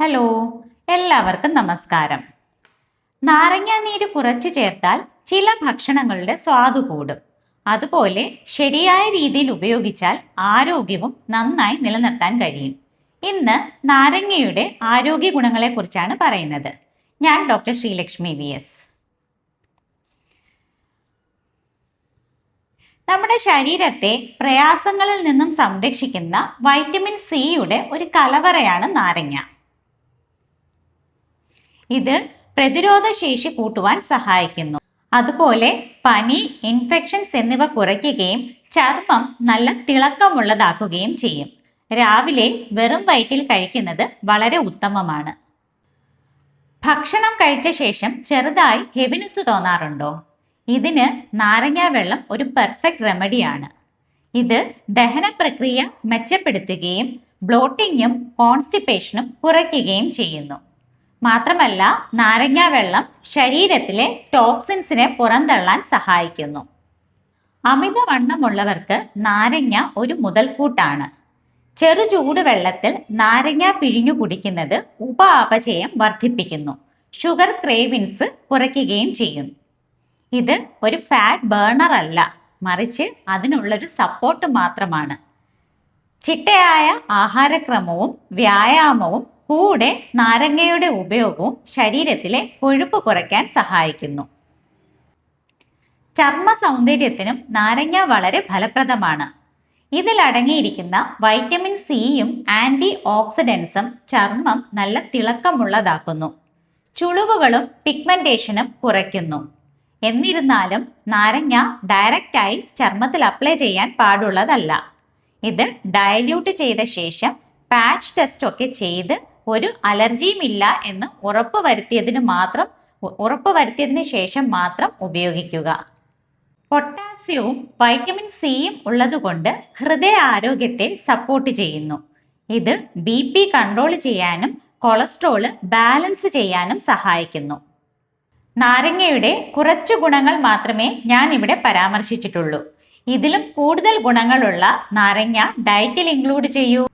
Hello എല്ലാവർക്കും നമസ്കാരം. നാരങ്ങാനീര് കുറച്ച് ചേർത്താൽ ചില ഭക്ഷണങ്ങളുടെ സ്വാദ് കൂടും. അതുപോലെ ശരിയായ രീതിയിൽ ഉപയോഗിച്ചാൽ ആരോഗ്യവും നന്നായി നിലനിർത്താൻ കഴിയും. ഇന്ന് നാരങ്ങയുടെ ആരോഗ്യ ഗുണങ്ങളെക്കുറിച്ചാണ് പറയുന്നത്. ഞാൻ ഡോക്ടർ ശ്രീലക്ഷ്മി വി എസ്. നമ്മുടെ ശരീരത്തെ പ്രയാസങ്ങളിൽ നിന്നും സംരക്ഷിക്കുന്ന വൈറ്റമിൻ സിയുടെ ഒരു കലവറയാണ് നാരങ്ങ. ഇത് പ്രതിരോധ ശേഷി കൂട്ടുവാൻ സഹായിക്കുന്നു. അതുപോലെ പനി ഇൻഫെക്ഷൻസ് എന്നിവ കുറയ്ക്കുകയും ചർമ്മം നല്ല തിളക്കമുള്ളതാക്കുകയും ചെയ്യും. രാവിലെ വെറും വയറ്റിൽ കഴിക്കുന്നത് വളരെ ഉത്തമമാണ്. ഭക്ഷണം കഴിച്ച ശേഷം ചെറുതായി ഹെവിനെസ് തോന്നാറുണ്ടോ? ഇതിന് നാരങ്ങ വെള്ളം ഒരു പെർഫെക്റ്റ് റെമഡിയാണ് ഇത് ദഹന പ്രക്രിയ മെച്ചപ്പെടുത്തുകയും ബ്ലോട്ടിങ്ങും കോൺസ്റ്റിപ്പേഷനും കുറയ്ക്കുകയും ചെയ്യുന്നു. മാത്രമല്ല നാരങ്ങ വെള്ളം ശരീരത്തിലെ ടോക്സിൻസിനെ പുറന്തള്ളാൻ സഹായിക്കുന്നു. അമിതവണ്ണമുള്ളവർക്ക് നാരങ്ങ ഒരു മുതൽക്കൂട്ടാണ്. ചെറു ചൂടുവെള്ളത്തിൽ നാരങ്ങ പിഴിഞ്ഞു കുടിക്കുന്നത് ഉപാപചയം വർദ്ധിപ്പിക്കുന്നു. ഷുഗർ ക്രേവിൻസ് കുറയ്ക്കുകയും ചെയ്യും. ഇത് ഒരു ഫാറ്റ് ബേണർ അല്ല മറിച്ച് അതിനുള്ളൊരു സപ്പോർട്ട് മാത്രമാണ്. ചിട്ടയായ ആഹാരക്രമവും വ്യായാമവും കൂടെ നാരങ്ങയുടെ ഉപയോഗവും ശരീരത്തിലെ കൊഴുപ്പ് കുറയ്ക്കാൻ സഹായിക്കുന്നു. ചർമ്മ സൗന്ദര്യത്തിനും നാരങ്ങ വളരെ ഫലപ്രദമാണ്. ഇതിലടങ്ങിയിരിക്കുന്ന വൈറ്റമിൻ സിയും ആന്റി ഓക്സിഡൻസും ചർമ്മം നല്ല തിളക്കമുള്ളതാക്കുന്നു. ചുളിവുകളും പിഗ്മെന്റേഷനും കുറയ്ക്കുന്നു. എന്നിരുന്നാലും നാരങ്ങ ഡയറക്റ്റായി ചർമ്മത്തിൽ അപ്ലൈ ചെയ്യാൻ പാടുള്ളതല്ല. ഇത് ഡയല്യൂട്ട് ചെയ്ത ശേഷം പാച്ച് ടെസ്റ്റ് ഒക്കെ ചെയ്ത് ഒരു അലർജിയും ഇല്ല എന്ന് ഉറപ്പ് വരുത്തിയതിന് മാത്രം ഉറപ്പ് വരുത്തിയതിന് ശേഷം മാത്രം ഉപയോഗിക്കുക. പൊട്ടാസ്യവും വൈറ്റമിൻ സിയും ഉള്ളതുകൊണ്ട് ഹൃദയ ആരോഗ്യത്തെ സപ്പോർട്ട് ചെയ്യുന്നു. ഇത് ബി പി കൺട്രോൾ ചെയ്യാനും കൊളസ്ട്രോൾ ബാലൻസ് ചെയ്യാനും സഹായിക്കുന്നു. നാരങ്ങയുടെ കുറച്ച് ഗുണങ്ങൾ മാത്രമേ ഞാൻ ഇവിടെ പരാമർശിച്ചിട്ടുള്ളൂ. ഇതിലും കൂടുതൽ ഗുണങ്ങളുള്ള നാരങ്ങ ഡയറ്റിൽ ഇൻക്ലൂഡ് ചെയ്യൂ.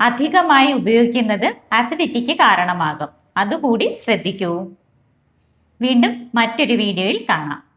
അധികമായി ഉപയോഗിക്കുന്നത് ആസിഡിറ്റിക്ക് കാരണമാകും. അതുകൂടി ശ്രദ്ധിക്കൂ. വീണ്ടും മറ്റൊരു വീഡിയോയിൽ കാണാം.